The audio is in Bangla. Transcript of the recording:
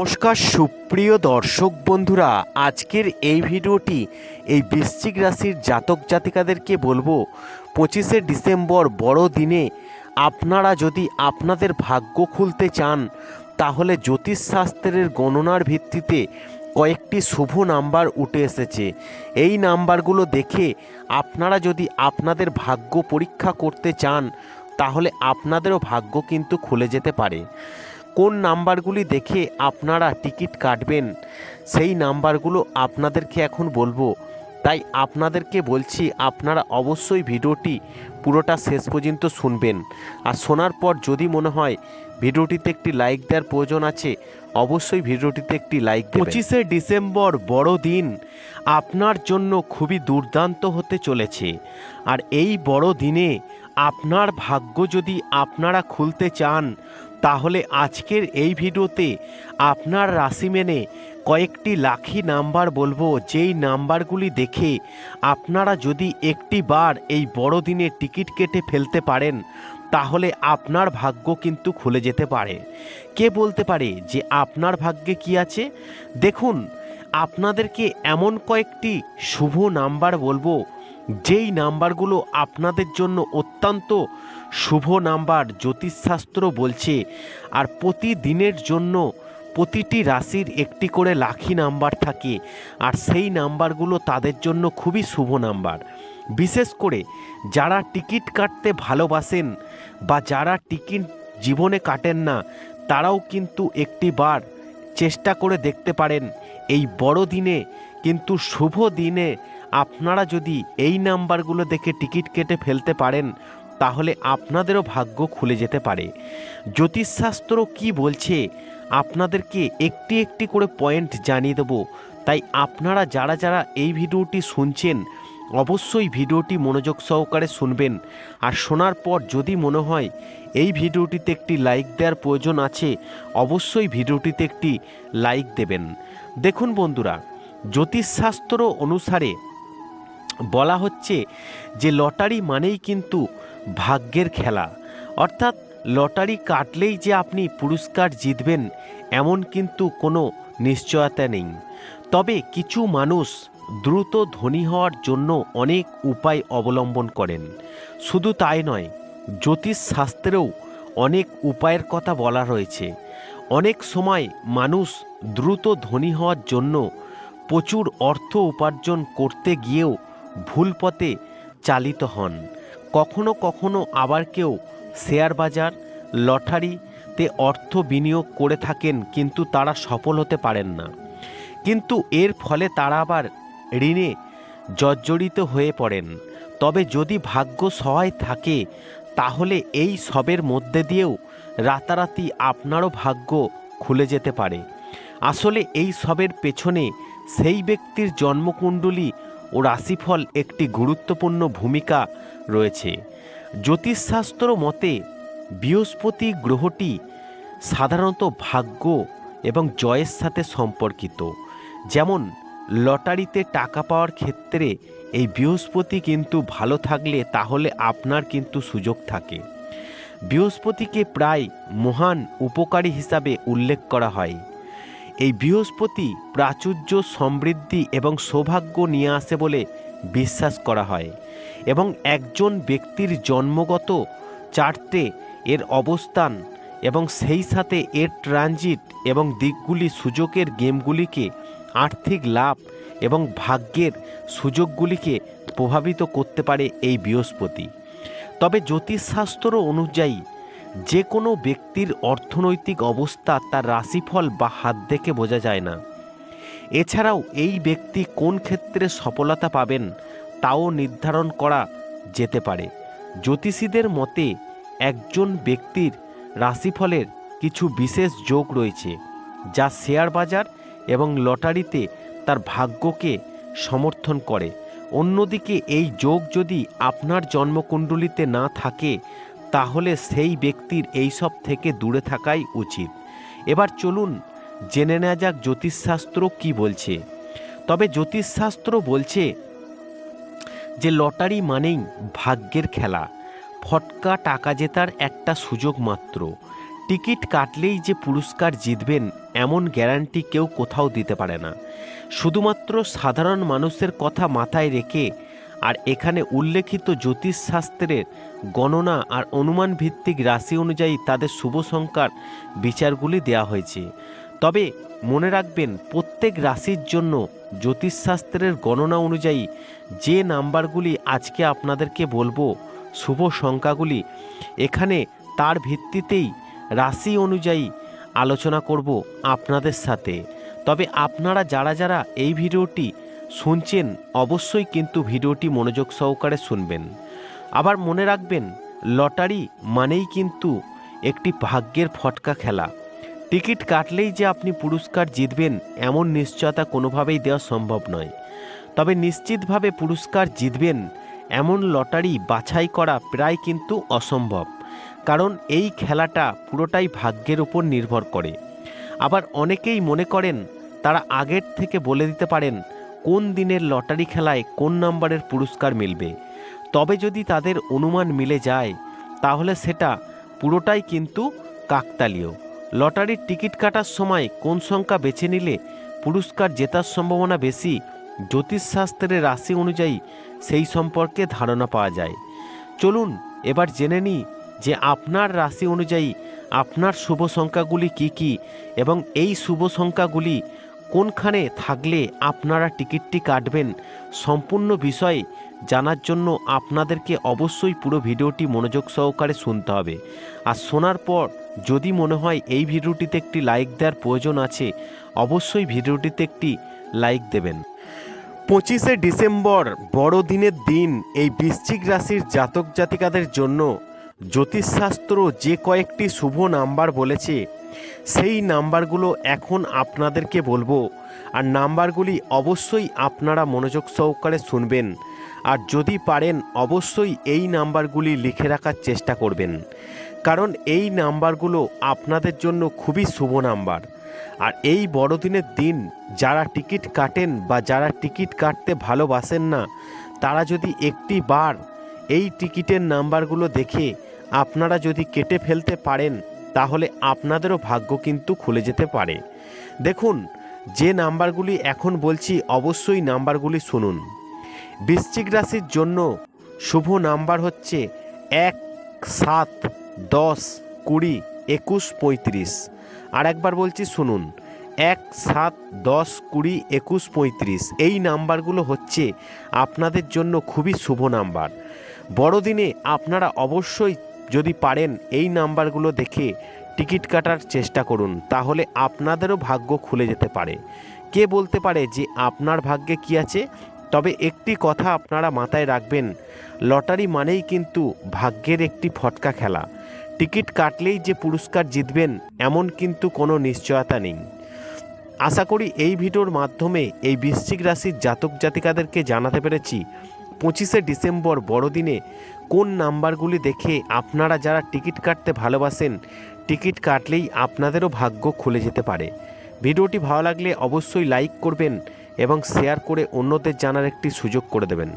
নমস্কার, সুপ্রিয় দর্শক বন্ধুরা, আজকের এই ভিডিওটি এই বৃশ্চিক রাশির জাতক জাতিকাদেরকে বলব, পঁচিশে ডিসেম্বর বড় দিনে আপনারা যদি আপনাদের ভাগ্য খুলতে চান, তাহলে জ্যোতিষশাস্ত্রের গণনার ভিত্তিতে কয়েকটি শুভ নাম্বার উঠে এসেছে। এই নাম্বারগুলো দেখে আপনারা যদি আপনাদের ভাগ্য পরীক্ষা করতে চান, তাহলে আপনাদেরও ভাগ্য কিন্তু খুলে যেতে পারে। কোন নাম্বারগুলি দেখে আপনারা টিকিট কাটবেন, সেই নাম্বারগুলো আপনাদেরকে এখন বলব। তাই আপনাদেরকে বলছি, আপনারা অবশ্যই ভিডিওটি পুরোটা শেষ পর্যন্ত শুনবেন। আর শোনার পর যদি মনে হয় ভিডিওটিতে একটি লাইক দেওয়ার প্রয়োজন আছে, অবশ্যই ভিডিওটিতে একটি লাইক পঁচিশে ডিসেম্বর বড় দিন আপনার জন্য খুবই দুর্দান্ত হতে চলেছে। আর এই বড় দিনে আপনার ভাগ্য যদি আপনারা খুলতে চান তাহলে আজকের এই ভিডিওতে আপনার রাশি মেনে কয়েকটি লাখি নাম্বার বলব, যেই নাম্বারগুলি দেখে আপনারা যদি একটি বার এই বড় দিনে টিকিট কেটে ফেলতে পারেন, তাহলে আপনার ভাগ্য কিন্তু খুলে যেতে পারে। কে বলতে পারে যে আপনার ভাগ্যে কি আছে? দেখুন, আপনাদেরকে এমন কয়েকটি শুভ নাম্বার বলব যেই নাম্বারগুলো আপনাদের জন্য অত্যন্ত শুভ নাম্বার, জ্যোতিষশাস্ত্র বলছে, আর প্রতিদিনের জন্য প্রতিটি রাশির একটি করে লাখি নাম্বার থাকে, আর সেই নাম্বারগুলো তাদের জন্য খুবই শুভ নাম্বার। বিশেষ করে যারা টিকিট কাটতে ভালোবাসেন বা যারা টিকিট জীবনে কাটেন না, তারাও কিন্তু একটি বার চেষ্টা করে দেখতে পারেন, এই বড় দিনে কিন্তু শুভ দিনে আপনারা যদি এই নাম্বারগুলো দেখে টিকিট কেটে ফেলতে পারেন, তাহলে আপনাদেরও ভাগ্য খুলে যেতে পারে। জ্যোতিষশাস্ত্র কি বলছে? আপনাদেরকে একটি একটি করে পয়েন্ট জানিয়ে দেব। তাই আপনারা যারা যারা এই ভিডিওটি শুনছেন, অবশ্যই ভিডিওটি মনোযোগ সহকারে শুনবেন। আর শোনার পর যদি মনে হয় এই ভিডিওটিতে একটি লাইক দেওয়ার প্রয়োজন আছে, অবশ্যই ভিডিওটিতে একটি লাইক দেবেন। দেখুন বন্ধুরা, জ্যোতিষশাস্ত্র অনুসারে বলা হচ্ছে যে লটারি মানেই কিন্তু ভাগ্যের খেলা। অর্থাৎ লটারি কাটলেই যে আপনি পুরস্কার জিতবেন, এমন কিন্তু কোনো নিশ্চয়তা নেই। তবে কিছু মানুষ দ্রুত ধনী হওয়ার জন্য অনেক উপায় অবলম্বন করেন। শুধু তাই নয়, জ্যোতিষ শাস্ত্রেও অনেক উপায়ের কথা বলা রয়েছে। অনেক সময় মানুষ দ্রুত ধনী হওয়ার জন্য প্রচুর অর্থ উপার্জন করতে গিয়েও ভুল পথে চালিত হন। কখনো কখনো আবার কেউ শেয়ার বাজার, লটারিতে অর্থ বিনিয়োগ করে থাকেন কিন্তু তারা সফল হতে পারেন না। কিন্তু এর ফলে তারা আবার ঋণে জর্জরিত হয়ে পড়েন। তবে যদি ভাগ্য সহায় থাকে, তাহলে এই সবের মধ্যে দিয়েও রাতারাতি আপনারও ভাগ্য খুলে যেতে পারে। আসলে এই সবের পেছনে সেই ব্যক্তির জন্মকুণ্ডলী ও রাশিফল একটি গুরুত্বপূর্ণ ভূমিকা রয়েছে। জ্যোতিষশাস্ত্র মতে, বৃহস্পতি গ্রহটি সাধারণত ভাগ্য এবং জয়ের সাথে সম্পর্কিত। যেমন, লটারিতে টাকা পাওয়ার ক্ষেত্রে এই বৃহস্পতি কিন্তু ভালো থাকলে তাহলে আপনার কিন্তু সুযোগ থাকে। বৃহস্পতিকে প্রায় মহান উপকারী হিসাবে উল্লেখ করা হয়। এই বৃহস্পতি প্রাচুর্য, সমৃদ্ধি এবং সৌভাগ্য নিয়ে আসে বলে বিশ্বাস করা হয় এবং একজন ব্যক্তির জন্মগত চার্টে এর অবস্থান এবং সেই সাথে এর ট্রানজিট এবং দিকগুলি সুযোগের গেমগুলিকে আর্থিক লাভ এবং ভাগ্যের সুযোগগুলিকে প্রভাবিত করতে পারে এই বৃহস্পতি। তবে জ্যোতিষশাস্ত্র অনুযায়ী যে কোনো ব্যক্তির অর্থনৈতিক অবস্থা তার রাশিফল বা হাত দেখে বোঝা যায় না। এছাড়াও এই ব্যক্তি কোন ক্ষেত্রে সফলতা পাবেন তাও নির্ধারণ করা যেতে পারে। জ্যোতিষীদের মতে একজন ব্যক্তির রাশিফলের কিছু বিশেষ যোগ রয়েছে, যা শেয়ার বাজার এবং লটারিতে তার ভাগ্যকে সমর্থন করে। অন্যদিকে এই যোগ যদি আপনার জন্মকুণ্ডলিতে না থাকে তাহলে সেই ব্যক্তির এইসব থেকে দূরে থাকাই উচিত। এবার চলুন জেনে নেওয়া যাক জ্যোতিষশাস্ত্র কি বলছে। তবে জ্যোতিষশাস্ত্র বলছে যে লটারি মানেই ভাগ্যের খেলা। ফটকা টাকা জেতার একটা সুযোগ মাত্র। টিকিট কাটলেই যে পুরস্কার জিতবেন এমন গ্যারান্টি কেউ কোথাও দিতে পারে না। শুধুমাত্র সাধারণ মানুষের কথা মাথায় রেখে আর এখানে উল্লেখিত জ্যোতিষশাস্ত্রের গণনা আর অনুমান ভিত্তিক রাশি অনুযায়ী তাদের শুভ সংখ্যার বিচারগুলি দেওয়া হয়েছে। তবে মনে রাখবেন, প্রত্যেক রাশির জন্য জ্যোতিষশাস্ত্রের গণনা অনুযায়ী যে নাম্বারগুলি আজকে আপনাদেরকে বলব, শুভ সংখ্যাগুলি, এখানে তার ভিত্তিতেই রাশি অনুযায়ী আলোচনা করব আপনাদের সাথে। তবে আপনারা যারা যারা এই ভিডিওটি শুনছেন, অবশ্যই কিন্তু ভিডিওটি মনোযোগ সহকারে শুনবেন। আবার মনে রাখবেন, লটারি মানেই কিন্তু একটি ভাগ্যের ফটকা খেলা। টিকিট কাটলেই যে আপনি পুরস্কার জিতবেন, এমন নিশ্চয়তা কোনোভাবেই দেওয়া সম্ভব নয়। তবে নিশ্চিতভাবে পুরস্কার জিতবেন, এমন লটারি বাছাই করা প্রায় কিন্তু অসম্ভব। কারণ এই খেলাটা পুরোটাই ভাগ্যের উপর নির্ভর করে। আবার অনেকেই মনে করেন, তারা আগের থেকে বলে দিতে পারেন কোন দিনের লটারি খেলায় কোন নাম্বারের পুরস্কার মিলবে? তবে যদি তাদের অনুমান মিলে যায়, তাহলে সেটা পুরোটাই কিন্তু কাকতালীয়। লটারির টিকিট কাটার সময় কোন সংখ্যা বেছে নিলে পুরস্কার জেতার সম্ভাবনা বেশি জ্যোতিষশাস্ত্রের রাশি অনুযায়ী সেই সম্পর্কে ধারণা পাওয়া যায়। চলুন এবার জেনে নিই যে আপনার রাশি অনুযায়ী আপনার শুভ সংখ্যাগুলি কি কি এবং এই শুভ সংখ্যাগুলি কোনখানে থাকলে আপনারা টিকিটটি কাটবেন সম্পূর্ণ বিষয়ে জানার জন্য আপনাদেরকে অবশ্যই পুরো ভিডিওটি মনোযোগ সহকারে শুনতে হবে। আর শোনার পর যদি মনে হয় এই ভিডিওটিতে একটি লাইক দেওয়ার প্রয়োজন আছে, অবশ্যই ভিডিওটিতে একটি লাইক দেবেন। পঁচিশে ডিসেম্বর বড়দিনের দিন এই বৃশ্চিক রাশির জাতক জাতিকাদের জন্য জ্যোতিষশাস্ত্র যে কয়েকটি শুভ নাম্বার বলেছে সেই নাম্বারগুলো এখন আপনাদেরকে বলব। আর নাম্বারগুলি অবশ্যই আপনারা মনোযোগ সহকারে শুনবেন। আর যদি পারেন, অবশ্যই এই নাম্বারগুলি লিখে রাখার চেষ্টা করবেন। কারণ এই নাম্বারগুলো আপনাদের জন্য খুবই শুভ নাম্বার। আর এই বড়দিনের দিন যারা টিকিট কাটেন বা যারা টিকিট কাটতে ভালোবাসেন না, তারা যদি একটি বার এই টিকিটের নাম্বারগুলো দেখে আপনারা যদি কেটে ফেলতে পারেন তাহলে আপনাদেরও ভাগ্য কিন্তু খুলে যেতে পারে। দেখুন, যে নাম্বারগুলি এখন বলছি অবশ্যই নাম্বারগুলি শুনুন। বৃশ্চিক রাশির জন্য শুভ নাম্বার হচ্ছে এক, সাত, দশ, কুড়ি, একুশ, পঁয়ত্রিশ। আর একবার বলছি শুনুন, এক, সাত, দশ, কুড়ি, একুশ, পঁয়ত্রিশ। এই নাম্বারগুলো হচ্ছে আপনাদের জন্য খুবই শুভ নাম্বার। বড়দিনে আপনারা অবশ্যই যদি পারেন এই নাম্বারগুলো দেখে টিকিট কাটার চেষ্টা করুন, তাহলে আপনাদেরও ভাগ্য খুলে যেতে পারে। কে বলতে পারে যে আপনার ভাগ্যে কি আছে? তবে একটি কথা আপনারা মাথায় রাখবেন, লটারি মানেই কিন্তু ভাগ্যের একটি ফটকা খেলা। টিকিট কাটলেই যে পুরস্কার জিতবেন, এমন কিন্তু কোনো নিশ্চয়তা নেই। আশা করি এই ভিডিওর মাধ্যমে এই বৃশ্চিক রাশির জাতক জাতিকাদেরকে জানাতে পেরেছি পঁচিশে ডিসেম্বর বড়দিনে কোন নাম্বারগুলি দেখে আপনারা যারা টিকিট কাটতে ভালোবাসেন, টিকিট কাটলেই আপনাদেরও ভাগ্য খুলে যেতে পারে। ভিডিওটি ভালো লাগলে অবশ্যই লাইক করবেন এবং শেয়ার করে অন্যদের জানার একটি সুযোগ করে দেবেন।